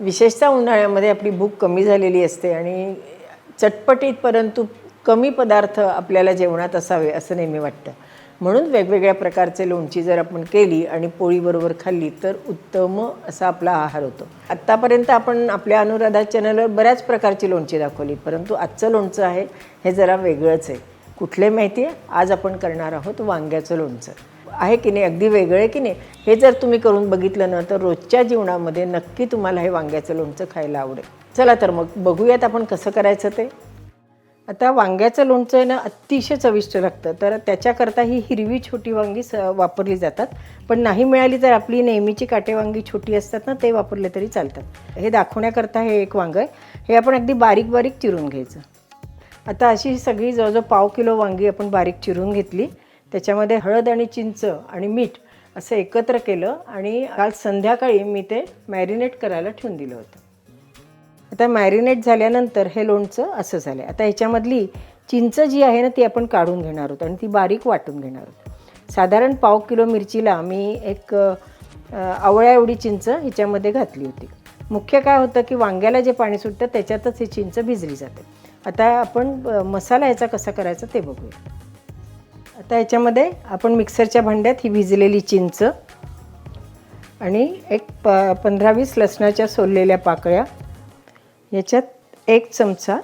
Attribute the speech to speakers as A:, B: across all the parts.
A: विशेषतः उन्हाळ्यामध्ये आपली भूक कमी झालेली असते आणि चटपटीत परंतु कमी पदार्थ आपल्याला जेवणात असावे असं नेहमी वाटतं. म्हणून वेगवेगळ्या प्रकारचे लोणची जर आपण केली आणि पोळीबरोबर खाल्ली तर उत्तम असा आपला आहार होतो. आत्तापर्यंत आपण आपल्या अनुराधा चॅनलवर बऱ्याच प्रकारची लोणची दाखवली परंतु आजचं लोणचं आहे हे जरा वेगळंच आहे. कुठले माहिती आहे? आज आपण करणार आहोत वांग्याचं लोणचं. आहे की नाही अगदी वेगळं आहे की नाही हे जर तुम्ही करून बघितलं ना तर रोजच्या जीवनामध्ये नक्की तुम्हाला हे वांग्याचं लोणचं खायला आवडेल. चला तर मग बघूयात आपण कसं करायचं ते. आता वांग्याचं लोणचं आहे ना अतिशय चविष्ट लागतं. तर त्याच्याकरता ही हिरवी छोटी वांगी स वापरली जातात. पण नाही मिळाली तर आपली नेहमीची काटे वांगी छोटी असतात ना ते वापरले तरी चालतात. हे दाखवण्याकरता हे एक वांगं आहे. हे आपण अगदी बारीक बारीक चिरून घ्यायचं. आता अशी सगळी जवळजवळ पाव किलो वांगी आपण बारीक चिरून घेतली. त्याच्यामध्ये हळद आणि चिंच आणि मीठ असं एकत्र केलं आणि काल संध्याकाळी मी ते मॅरिनेट करायला ठेवून दिलं होतं. आता मॅरिनेट झाल्यानंतर हे लोणचं असं झालं आहे आता ह्याच्यामधली चिंच जी आहे ना ती आपण काढून घेणार आहोत आणि ती बारीक वाटून घेणार आहोत. साधारण पाव किलो मिरचीला मी एक आवळ्या एवढी चिंच ह्याच्यामध्ये घातली होती. मुख्य काय होतं की वांग्याला जे पाणी सुटतं त्याच्यातच ही चिंच भिजली जाते. आता आपण मसाला ह्याचा कसा करायचा ते बघूया. आता याच्यामध्ये आपण मिक्सरच्या भांड्यात ही भिजलेली चिंच आणि एक प पंधरा वीस लसणाच्या सोललेल्या पाकळ्या. याच्यात एक चमचा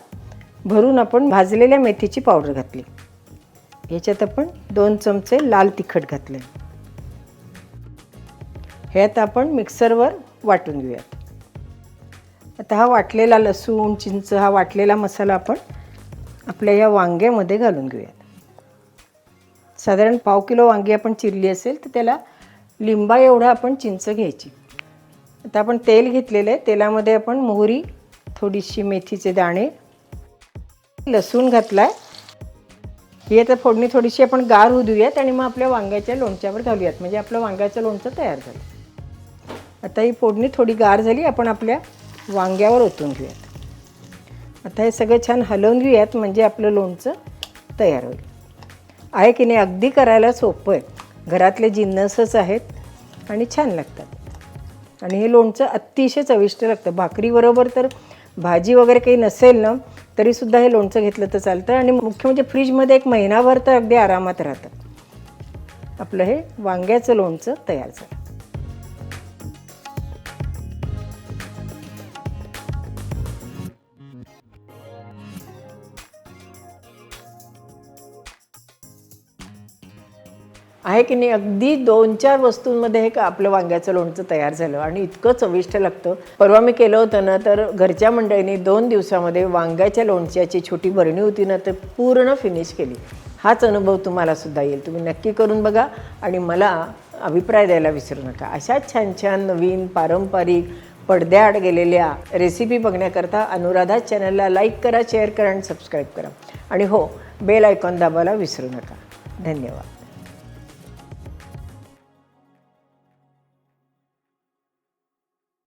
A: भरून आपण भाजलेल्या मेथीची पावडर घातली. याच्यात आपण दोन चमचे लाल तिखट घातले. ह्यात आपण मिक्सरवर वाटून घेऊयात. आता हा वाटलेला लसूण चिंच हा वाटलेला मसाला आपण आपल्या या वांग्यामध्ये घालून घेऊयात. साधारण पाव किलो वांगी आपण चिरली असेल तर त्याला लिंबा एवढा आपण चिंच घ्यायची. आता आपण तेल घेतलेलं आहे. तेलामध्ये आपण मोहरी थोडीशी मेथीचे दाणे लसूण घातला आहे ही आता फोडणी थोडीशी आपण गार होऊ देऊयात आणि मग आपल्या वांग्याच्या लोणच्यावर घालूयात. म्हणजे आपलं वांग्याचं लोणचं तयार झालं. आता ही फोडणी थोडी गार झाली आपण आपल्या वांग्यावर ओतून घेऊयात. आता हे सगळं छान हलवून घेऊयात म्हणजे आपलं लोणचं तयार होईल. आहे की नाही अगदी करायला सोपं आहे. घरातले जिन्नसच आहेत आणि छान लागतात. आणि हे लोणचं अतिशय चविष्ट लागतं. भाकरीबरोबर तर भाजी वगैरे काही नसेल ना तरीसुद्धा हे लोणचं घेतलं तर चालतं. आणि मुख्य म्हणजे फ्रीजमध्ये एक महिनाभर तर अगदी आरामात राहतं. आपलं हे वांग्याचं लोणचं तयार झालं. आहे की नाही? अगदी दोन चार वस्तूंमध्ये हे का आपलं वांग्याचं लोणचं तयार झालं आणि इतकं चविष्ट लागतं. परवा मी केलं होतं ना तर घरच्या मंडळींनी दोन दिवसामध्ये वांग्याच्या लोणच्याची छोटी भरणी होती ना तर पूर्ण फिनिश केली. हाच अनुभव तुम्हाला सुद्धा येईल. तुम्ही नक्की करून बघा आणि मला अभिप्राय द्यायला विसरू नका. अशाच छान छान नवीन पारंपरिक पडद्याआड गेलेल्या रेसिपी बघण्याकरता अनुराधा चॅनलला लाईक करा शेअर करा आणि सबस्क्राईब करा. आणि हो बेल आयकॉन दाबायला विसरू नका. धन्यवाद.